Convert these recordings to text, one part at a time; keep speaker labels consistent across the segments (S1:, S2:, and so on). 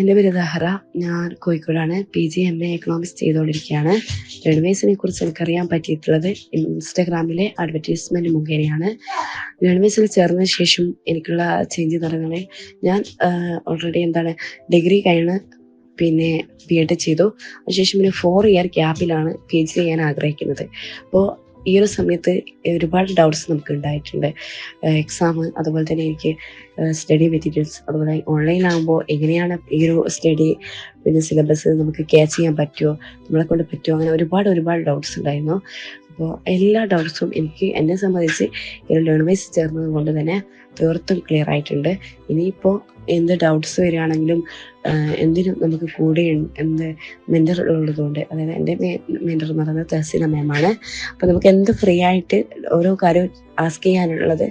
S1: എന്റെ പേര് ദഹറ. ഞാൻ കോഴിക്കോടാണ്. P G M A economics ചെയ്തുകൊണ്ടിരിക്കുകയാണ്. ലേൺവേസിനെ കുറിച്ച് എനിക്കറിയാൻ പറ്റിയിട്ടുള്ളത് ഇൻസ്റ്റാഗ്രാമിലെ അഡ്വർടൈസ്മെന്റ് മുഖേനയാണ്. ലേൺവേസിൽ ചേർന്ന ശേഷം എനിക്കുള്ള ചേഞ്ച് പറയുന്നത് ഞാൻ ഓൾറെഡി എന്താണ് ഡിഗ്രി കഴിഞ്ഞ് പിന്നെ ബി എഡ് ചെയ്തു. അതിനുശേഷം പിന്നെ ഫോർ ഇയർ ഗ്യാപ്പിലാണ് പി ജി ചെയ്യാൻ ആഗ്രഹിക്കുന്നത്. അപ്പോൾ ഈ ഒരു സമയത്ത് ഒരുപാട് ഡൗട്ട്സ് നമുക്ക് ഉണ്ടായിട്ടുണ്ട്. എക്സാം അതുപോലെ തന്നെ എനിക്ക് സ്റ്റഡി മെറ്റീരിയൽസ് അതുപോലെ ഓൺലൈൻ ആകുമ്പോൾ എങ്ങനെയാണ് ഈ ഒരു സ്റ്റഡി പിന്നെ സിലബസ് നമുക്ക് ക്യാച്ച് ചെയ്യാൻ പറ്റുമോ നമ്മളെ കൊണ്ട് പറ്റുമോ അങ്ങനെ ഒരുപാട് ഒരുപാട് ഡൗട്ട്സ് ഉണ്ടായിരുന്നു. അപ്പോൾ എല്ലാ ഡൗട്ട്സും എനിക്ക് എന്നെ സംബന്ധിച്ച് ഈ ലേൺവൈസ് ചേർന്നത് കൊണ്ട് തന്നെ തീർത്തും ക്ലിയർ ആയിട്ടുണ്ട്. ഇനിയിപ്പോൾ എന്ത് ഡൗട്ട്സ് വരികയാണെങ്കിലും എന്തിനും നമുക്ക് കൂടെ എന്ത് മെന്റർ ഉള്ളതുകൊണ്ട് അതായത് എന്റെ മെന്റർ എന്ന് പറയുന്നത് തഹസീന മാമാണ് അപ്പോൾ നമുക്ക് എന്ത് ഫ്രീ ആയിട്ട് ഓരോ കാര്യം ആസ്ക് ചെയ്യാനുള്ളത്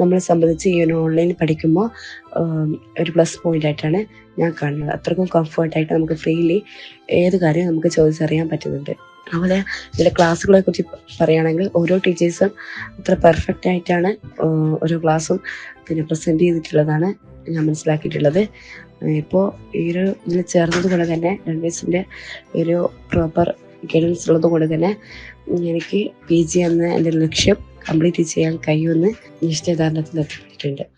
S1: നമ്മളെ സംബന്ധിച്ച് ഈ ഒരു ഓൺലൈനിൽ പഠിക്കുമ്പോൾ ഒരു പ്ലസ് പോയിന്റ് ആയിട്ടാണ് ഞാൻ കാണുന്നത്. അത്രക്കും കംഫർട്ടായിട്ട് നമുക്ക് ഫ്രീലി ഏത് കാര്യവും നമുക്ക് ചോദിച്ചറിയാൻ പറ്റുന്നുണ്ട്. അതുപോലെ ഇതിലെ ക്ലാസ്സുകളെ കുറിച്ച് പറയുകയാണെങ്കിൽ ഓരോ ടീച്ചേഴ്സും അത്ര പെർഫെക്റ്റ് ആയിട്ടാണ് ഓരോ ക്ലാസ്സും പിന്നെ പ്രസന്റ് ചെയ്തിട്ടുള്ളതാണ് ഞാൻ മനസ്സിലാക്കിയിട്ടുള്ളത്. ഇപ്പോൾ ഈ ഒരു ഇതിൽ ചേർന്നത് കൊണ്ട് തന്നെ രണ്ടേഴ്സിന്റെ ഒരു പ്രോപ്പർ ഗൈഡൻസ് ഉള്ളത് കൊണ്ട് തന്നെ എനിക്ക് പി ജി എന്ന എന്റെ ലക്ഷ്യം കംപ്ലീറ്റ് ചെയ്യാൻ കഴിയുമെന്ന് നിശ്ചയദാരണത്തിൽ എത്തിയിട്ടുണ്ട്